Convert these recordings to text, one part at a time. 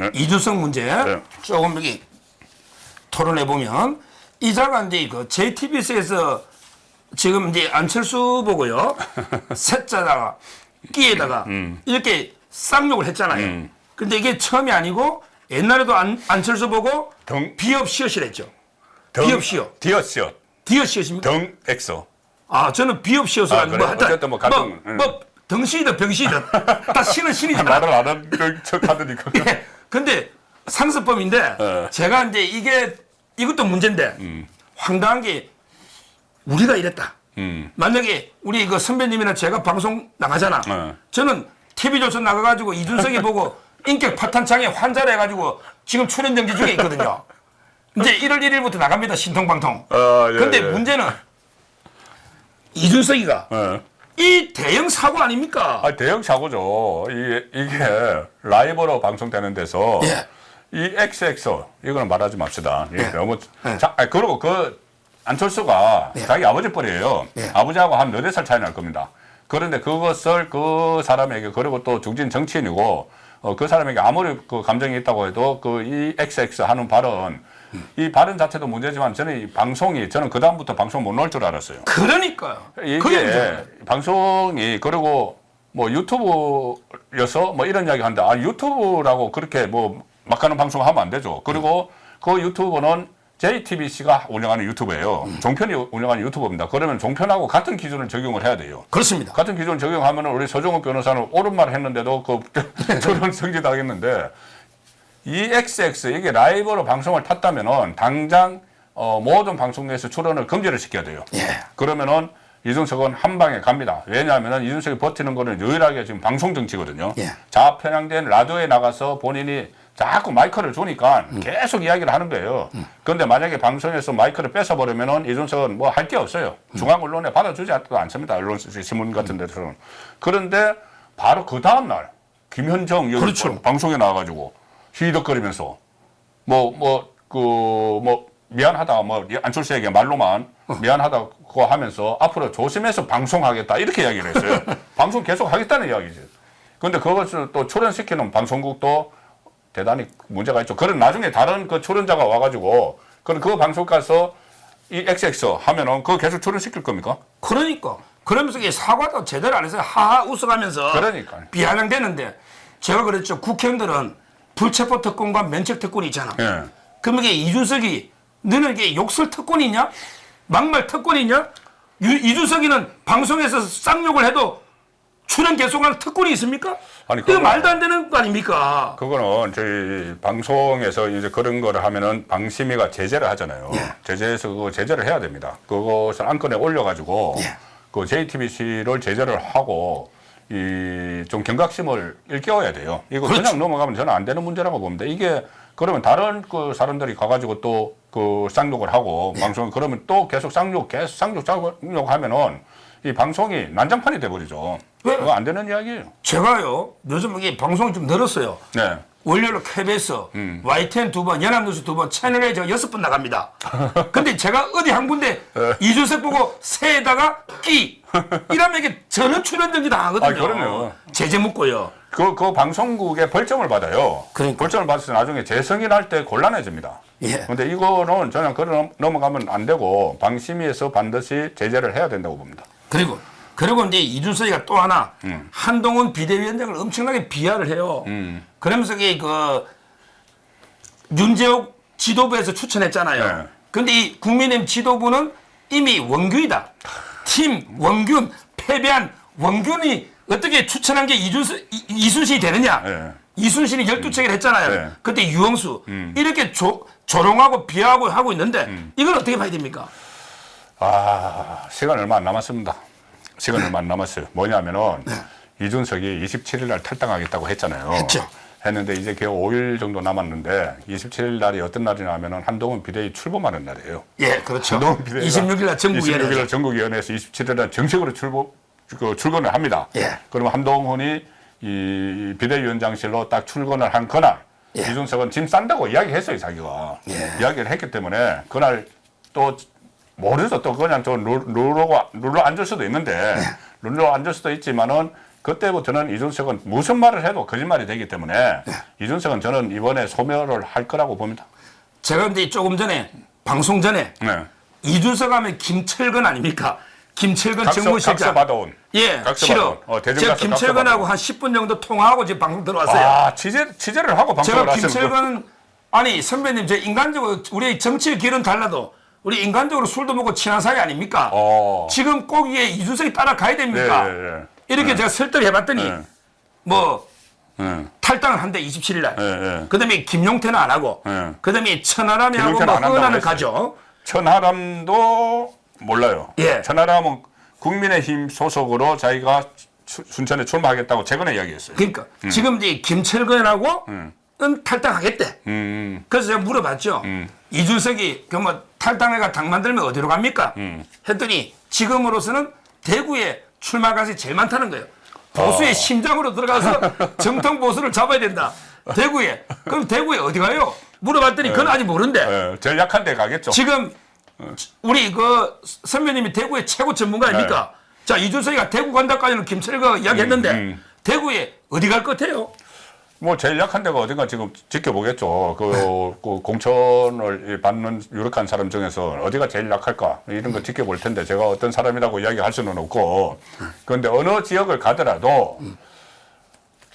네. 이준석 문제 네. 조금 여기 토론해 보면 이자가 이제 그 JTBC에서 지금 이제 안철수 보고요 세자다가 끼에다가 이렇게 쌍욕을 했잖아요. 음. 근데 이게 처음이 아니고 옛날에도 안, 안철수 보고 등- 비업 시엇이랬죠. 등- 비업 시엇. 디어시엇. 디어 시엇입니까? 등 엑소. 아 저는 비업 시엇을 아, 아니고 그래요? 하여튼 어쨌든 뭐 같은, 뭐, 음. 뭐 덩신이든 병신이든 다 신은 신이잖아. 말을 안 하는 척 하더니까. 예. 근데 상습범인데 예. 제가 이제 이게 이것도 문제인데 황당한 게 우리가 이랬다. 음. 만약에 우리 그 선배님이나 제가 방송 나가잖아. 예. 저는 TV조선 나가가지고 이준석이 보고 인격 파탄창에 환자를 해가지고 지금 출연 정지 중에 있거든요. 이제 1월 1일부터 나갑니다. 신통방통. 아, 예, 근데 예. 문제는 이준석이가 예. 이 대형 사고 아닙니까? 아, 대형 사고죠. 이게, 이게 라이브로 방송되는 데서 예. 이 XX 이거는 말하지 맙시다. 이게 예. 너무 예. 자, 아, 그리고 그 안철수가 예. 자기 아버지 뻘이에요. 예. 아버지하고 한 너댓 살 차이 날 겁니다. 그런데 그것을 그 사람에게 그리고 또 중진 정치인이고 어, 그 사람에게 아무리 그 감정이 있다고 해도 그 이 XX 하는 발언 이 발언 자체도 문제지만 저는 이 방송이 저는 그 다음부터 방송 못 넣을 줄 알았어요. 그러니까요. 그게 이게 문제예요. 방송이 그리고 뭐 유튜브여서 뭐 이런 이야기 한다. 아 유튜브라고 그렇게 뭐 막하는 방송 하면 안 되죠. 그리고 그 유튜브는 JTBC가 운영하는 유튜브예요. 종편이 운영하는 유튜브입니다. 그러면 종편하고 같은 기준을 적용을 해야 돼요. 그렇습니다. 같은 기준을 적용하면 우리 서종욱 변호사는 옳은 말을 했는데도 그 저런 성지 당했는데 이 XX 이게 라이브로 방송을 탔다면은 당장 어, 모든 방송에서 출연을 금지를 시켜야 돼요. 예. 그러면은 이준석은 한 방에 갑니다. 왜냐하면 이준석이 버티는 거는 유일하게 지금 방송 정치거든요. 예. 자편향된 라디오에 나가서 본인이 자꾸 마이크를 주니까 음. 계속 이야기를 하는 거예요. 그런데 만약에 방송에서 마이크를 뺏어버리면은 이준석은 뭐 할 게 없어요. 음. 중앙 언론에 받아주지 않습니다. 언론 신문 같은 데서는. 그런데 바로 그 다음 날 김현정 여기 그렇죠. 방송에 나와가지고 휘덕거리면서 뭐뭐그 뭐 미안하다 뭐 안철수에게 말로만 어. 미안하다고 하면서 앞으로 조심해서 방송하겠다 이렇게 이야기를 했어요. 방송 계속 하겠다는 이야기죠. 근데 그것을 또 출연시키는 방송국도 대단히 문제가 있죠. 그런 나중에 다른 그 출연자가 와가지고 그럼 그 방송 가서 이 XX 하면은 그거 계속 출연시킬 겁니까? 그러니까 그러면서 이게 사과도 제대로 안 해서 하하 웃어가면서 그러니까요. 비아냥대는데 제가 그랬죠 국회의원들은 불체포 특권과 면책 특권이 있잖아 예. 그럼 이게 이준석이 너는 이게 욕설 특권이 있냐 막말 특권이 있냐 유- 이준석이는 방송에서 쌍욕을 해도 출연 계속하는 특권이 있습니까? 아니, 그거- 말도 안 되는 거 아닙니까? 그거는 저희 방송에서 이제 그런 거를 하면은 방심위가 제재를 하잖아요. 예. 제재해서 그거 제재를 해야 됩니다. 그것을 안건에 올려가지고 예. 그 JTBC를 제재를 하고 이 좀 경각심을 일깨워야 돼요. 이거 그 그렇죠. 냥 넘어가면 저는 안 되는 문제라고 봅니다. 이게 그러면 다른 그 사람들이 가가지고 또 그 쌍욕을 하고 예. 방송 그러면 또 계속 쌍욕 계속 쌍욕 쌍욕 하면은 이 방송이 난장판이 돼버리죠. 왜? 그거 안 되는 이야기예요. 제가요 요즘 이게 방송이 좀 늘었어요. 네. 월요일 KBS, 음. YTN 두 번, 연합뉴스 두 번, 채널에 저 여섯 번 나갑니다. 근데 제가 어디 한 군데 네. 이준석 보고 새에다가 끼 이러면 이게 전원 출연 정지 당하거든요. 아, 그럼요. 제재 묻고요. 그, 그 방송국에 벌점을 받아요. 그러니까. 벌점을 받아서 나중에 재승인할 때 곤란해집니다. 예. 근데 이거는 저는 그런 넘어가면 안 되고 방심위에서 반드시 제재를 해야 된다고 봅니다. 그리고 그리고 이제 이준석이가 또 하나 음. 한동훈 비대위원장을 엄청나게 비하를 해요. 그러면서 이게 그 윤재욱 지도부에서 추천했잖아요. 네. 근데 이 국민의힘 지도부는 이미 원균이다. 팀 원균 패배한 원균이 어떻게 추천한 게 이준석 이- 이순신이 되느냐? 네. 이순신이 12책을 했잖아요. 네. 그때 유영수 이렇게 조, 조롱하고 비하하고 하고 있는데 음. 이걸 어떻게 봐야 됩니까? 아, 시간 얼마 안 남았습니다. 시간 얼마 안 남았어요. 뭐냐면은 이준석이 27일 날 탈당하겠다고 했잖아요. 네. 했죠. 했는데 이제 겨우 5일 정도 남았는데 27일 날이 어떤 날이냐 하면은 한동훈 비대위 출범하는 날이에요. 예, 그렇죠. 한동훈 비대위가 26일 날 전국위원회. 26일 날 전국위원회에서 27일 날 정식으로 출범 그 출근을 합니다. 예. 그러면 한동훈이 이 비대위원장실로 딱 출근을 한 그날 예. 이준석은 짐 싼다고 이야기했어요 자기가 예. 이야기를 했기 때문에 그날 또 모르죠 또 그냥 저 룰- 룰로 룰로 앉을 수도 있는데 예. 룰로 앉을 수도 있지만은 그때부터는 이준석은 무슨 말을 해도 거짓말이 되기 때문에 네. 이준석은 저는 이번에 소멸을 할 거라고 봅니다. 제가 근데 조금 전에 방송 전에 네. 이준석 하면 김철근 아닙니까? 김철근 각서, 각서 정무실장. 받아온. 예, 각서 싫어. 받아온. 어, 제가 김철근하고 한 10분 정도 통화하고 지금 방송 들어왔어요. 아, 취재, 취재를 하고 방송을 제가 하시는 김철근 아니 선배님 제 인간적으로 우리 정치의 길은 달라도 우리 인간적으로 술도 먹고 친한 사이 아닙니까? 어. 지금 거기에 이준석이 따라가야 됩니까? 네, 네, 네. 이렇게 제가 설득 해봤더니 네. 뭐 네. 탈당을 한대 27일 날. 네, 네. 그다음에 김용태는 안 하고. 네. 그다음에 천하람이 하고 김용태는 뭐 안 한다고 허은하는. 가죠. 천하람도 몰라요. 예. 천하람은 국민의힘 소속으로 자기가 수- 순천에 출마하겠다고 최근에 이야기했어요. 그러니까 지금 이제 김철근하고 은 탈당하겠대. 음, 그래서 제가 물어봤죠. 이준석이 그뭐 탈당해가 당 만들면 어디로 갑니까? 음. 했더니 지금으로서는 대구에 출마 가능성이 제일 많다는 거예요. 보수의 어. 심장으로 들어가서 정통 보수를 잡아야 된다. 대구에. 그럼 대구에 어디 가요? 물어봤더니 그건 아직 모른대. 예, 제일 약한 데 가겠죠. 지금 우리 그 선배님이 대구의 최고 전문가 아닙니까? 자 이준석이가 대구 간다까지는 김철가 이야기했는데 네. 음. 대구에 어디 갈 것 같아요? 뭐 제일 약한 데가 어딘가 지금 지켜보겠죠. 그, 그 공천을 받는 유력한 사람 중에서 어디가 제일 약할까 이런 거 지켜볼 텐데 제가 어떤 사람이라고 이야기할 수는 없고 그런데 어느 지역을 가더라도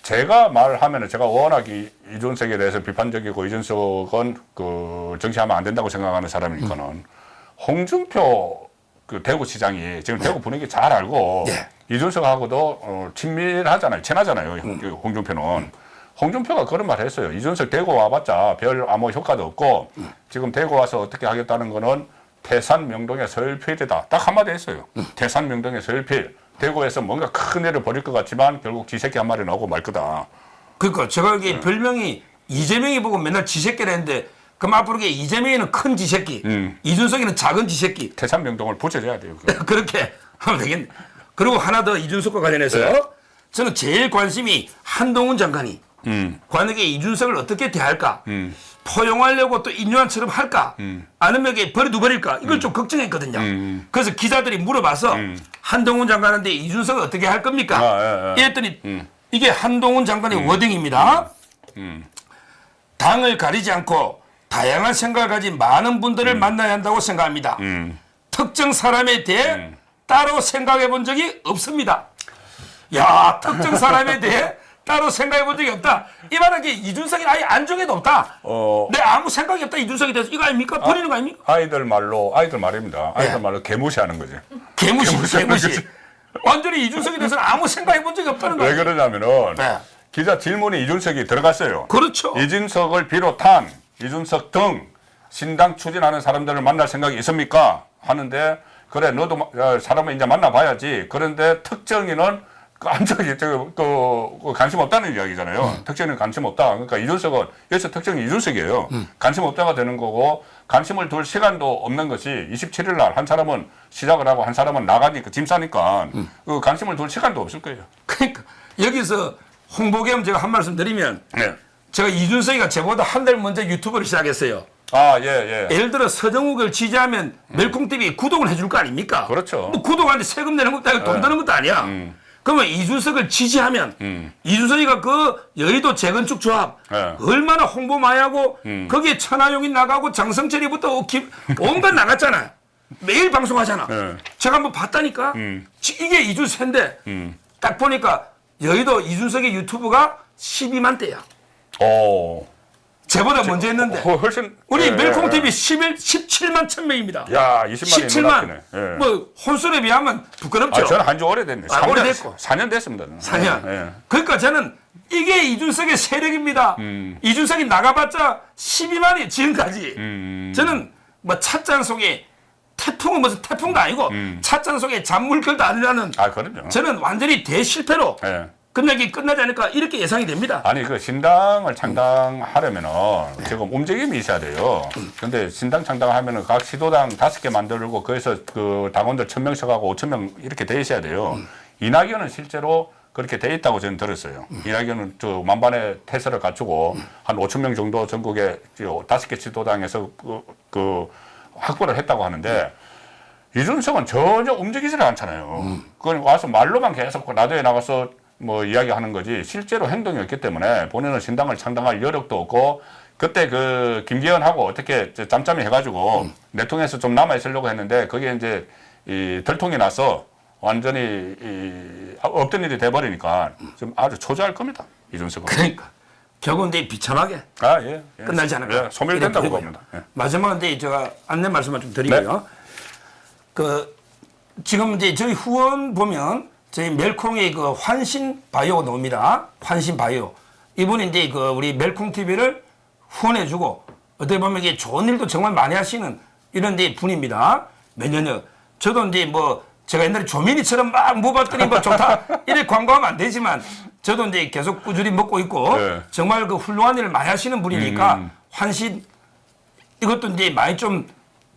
제가 말하면은 제가 워낙 이, 이준석에 대해서 비판적이고 이준석은 그 정치하면 안 된다고 생각하는 사람이니까는 홍준표 그 대구시장이 지금 대구 분위기 잘 알고 예. 이준석하고도 어, 친밀하잖아요. 친하잖아요. 그 홍준표는. 홍준표가 그런 말 했어요. 이준석 대구 와봤자 별 아무 효과도 없고 지금 대구 와서 어떻게 하겠다는 거는 태산 명동의 서열필이다. 딱 한마디 했어요. 태산 명동의 서열필. 대구에서 뭔가 큰 일을 벌일 것 같지만 결국 지새끼 한 마리 나오고 말 거다. 그러니까 제가 네. 여기 별명이 이재명이 보고 맨날 지새끼를 했는데 그럼 앞으로 이게 이재명이는 큰 지새끼, 음. 이준석이는 작은 지새끼 태산 명동을 붙여줘야 돼요. 그렇게 하면 되겠네. 그리고 하나 더 이준석과 관련해서 네. 저는 제일 관심이 한동훈 장관이 음. 관에게 이준석을 어떻게 대할까? 포용하려고 또 인류한처럼 할까? 음. 아니면 이게 버려두버릴까? 이걸 좀 걱정했거든요. 그래서 기자들이 물어봐서 한동훈 장관한테 이준석을 어떻게 할 겁니까? 음. 아, 예, 예. 이랬더니 이게 한동훈 장관의 워딩입니다. 음. 당을 가리지 않고 다양한 생각을 가진 많은 분들을 음. 만나야 한다고 생각합니다. 특정 사람에 대해 음. 따로 생각해 본 적이 없습니다. 야, 특정 사람에 대해 따로 생각해 본 적이 없다. 이 말은 게 이준석이 아예 안중에도 없다. 어, 내 아무 생각이 없다. 이준석에 대해서 이거 아닙니까? 버리는 거 아닙니까? 아이들 말로 아이들 말입니다. 아이들 예. 말로 개무시하는 거지. 개무시, 개무시하는 개무시. 거지. 완전히 이준석에 대해서는 아무 생각해 본 적이 없다는 왜 거예요. 그러냐면은 네. 기자 질문이 이준석이 들어갔어요. 그렇죠. 이준석을 비롯한 이준석 등 신당 추진하는 사람들을 만날 생각이 있습니까? 하는데 그래 너도 마- 어, 사람을 이제 만나봐야지. 그런데 특정인은 그 안적이 그, 그 관심 없다는 이야기잖아요. 특정인은 관심 없다. 그러니까 이준석은 여기서 특정이 이준석이에요. 관심 없다가 되는 거고 관심을 둘 시간도 없는 것이 27일 날 한 사람은 시작을 하고 한 사람은 나가니까 짐 싸니까 그 관심을 둘 시간도 없을 거예요. 그러니까 여기서 홍보 겸 제가 한 말씀 드리면 네. 제가 이준석이가 저보다 한 달 먼저 유튜브를 시작했어요. 아, 예, 예. 예를 들어 서정욱을 지지하면 멜콩TV 구독을 해줄 거 아닙니까? 그렇죠. 뭐 구독하는데 세금 내는 것도 아니고 돈 드는 것도 아니야. 그러면 이준석을 지지하면 이준석이가 그 여의도 재건축 조합 네. 얼마나 홍보 많이 하고 거기에 천하용이 나가고 장성철이부터 기- 온갖 나갔잖아. 매일 방송하잖아. 네. 제가 한번 봤다니까. 지- 이게 이준석인데 딱 보니까 여의도 이준석의 유튜브가 12만 대야. 오. 제보다 먼저 했는데 어, 훨씬 우리 예, 멜콩 예, TV 11 17만 천 명입니다. 예. 야, 20만이 17만. 예. 뭐 혼술에 비하면 부끄럽죠. 아, 저는 한 지 오래됐네. 아, 3년, 오래됐고. 4년 됐습니다. 저는. 4년. 예, 예. 그러니까 저는 이게 이준석의 세력입니다. 이준석이 나가봤자 12만이 지금까지. 음. 저는 뭐 찻잔 속에 태풍은 무슨 태풍도 아니고 찻잔 속에 잔물결도 아니라는 아, 그럼요. 저는 완전히 대실패로 예. 끝나기 끝나지 않을까 이렇게 예상이 됩니다. 아니, 그 신당을 창당하려면은 지금 움직임이 있어야 돼요. 근데 신당 창당하면은 각 시도당 다섯 개 만들고 거기서 그 당원들 천 명씩하고 오천 명 이렇게 돼 있어야 돼요. 이낙연은 실제로 그렇게 돼 있다고 저는 들었어요. 이낙연은 저 만반의 태세를 갖추고 한 5천 명 정도 전국에 저 다섯 개 지도당에서 그, 그 확보를 했다고 하는데 이준석은 전혀 움직이지를 않잖아요. 그건 와서 말로만 계속 그 라디오에 나가서 뭐 이야기하는 거지 실제로 행동이 없기 때문에 본인은 신당을 창당할 여력도 없고 그때 그 김기현하고 어떻게 짬짬이 해가지고 내통에서 좀 남아 있으려고 했는데 그게 이제 이 들통이 나서 완전히 이 없던 일이 돼버리니까 좀 아주 초조할 겁니다 이준석은. 그러니까 결국은 이제 비참하게 아 예. 예. 끝나지 않을까. 예, 소멸된다고 봅니다. 예. 이제 제가 안내 말씀을 좀 드리고요. 그 지금 이제 저희 후원 보면 저희 멜콩의 그 환신 바이오 나옵니다. 환신 바이오. 이분이 이제 그 우리 멜콩 TV를 후원해주고 어떻게 보면 이게 좋은 일도 정말 많이 하시는 이런 데 분입니다. 몇 년여. 저도 이제 뭐 제가 옛날에 조민이처럼 막 모봤더니 뭐 좋다 이렇게 광고하면 안 되지만 저도 이제 계속 꾸준히 먹고 있고 네. 정말 그 훌륭한 일을 많이 하시는 분이니까 환신 이것도 이제 많이 좀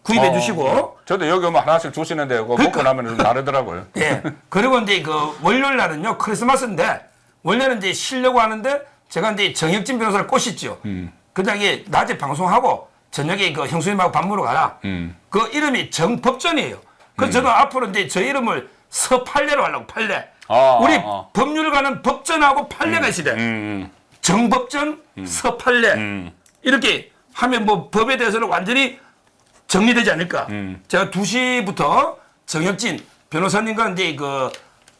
구입해 주시고 어, 저도 여기 오면 하나씩 주시는데 그거 먹고 나면 좀 다르더라고요. 예. 그리고 이제 그 월요일 날은요 크리스마스인데 원래는 이제 쉬려고 하는데 제가 이제 정혁진 변호사를 꼬셨죠. 그다음에 낮에 방송하고 저녁에 그 형수님하고 밥 먹으러 가라. 그 이름이 정법전이에요. 그래서 저도 앞으로 이제 저 이름을 서팔레로 하려고 팔레. 아, 우리 아, 아. 법률가는 법전하고 팔레가 있어야 돼. 음, 정법전, 음. 이렇게 이렇게 하면 뭐 법에 대해서는 완전히 정리되지 않을까. 음. 제가 2시부터 정혁진 변호사님과 이제 그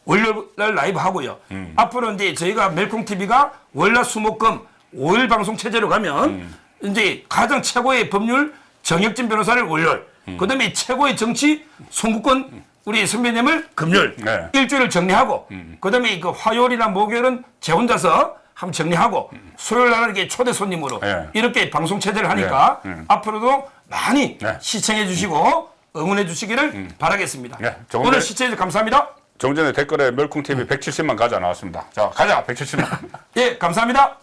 월요일 라이브 하고요. 음. 앞으로 이제 저희가 멜콩 TV가 월화 수목금 5일 방송 체제로 가면 음. 이제 가장 최고의 법률 정혁진 변호사를 월요일, 음. 그다음에 최고의 정치 송구권 우리 선배님을 금요일 네. 음. 일주일을 정리하고 그다음에 그 화요일이나 목요일은 제 혼자서 한번 정리하고 수요일 날은 이렇게 초대 손님으로 네. 이렇게 방송 체제를 하니까 네. 음. 앞으로도 많이 네. 시청해 주시고 응원해 주시기를 바라겠습니다. 네, 조금 오늘 더- 시청해 주셔서 감사합니다. 좀 전에 댓글에 멸콩 TV 170만 가자 나왔습니다. 자, 가자 170만. 예, 감사합니다.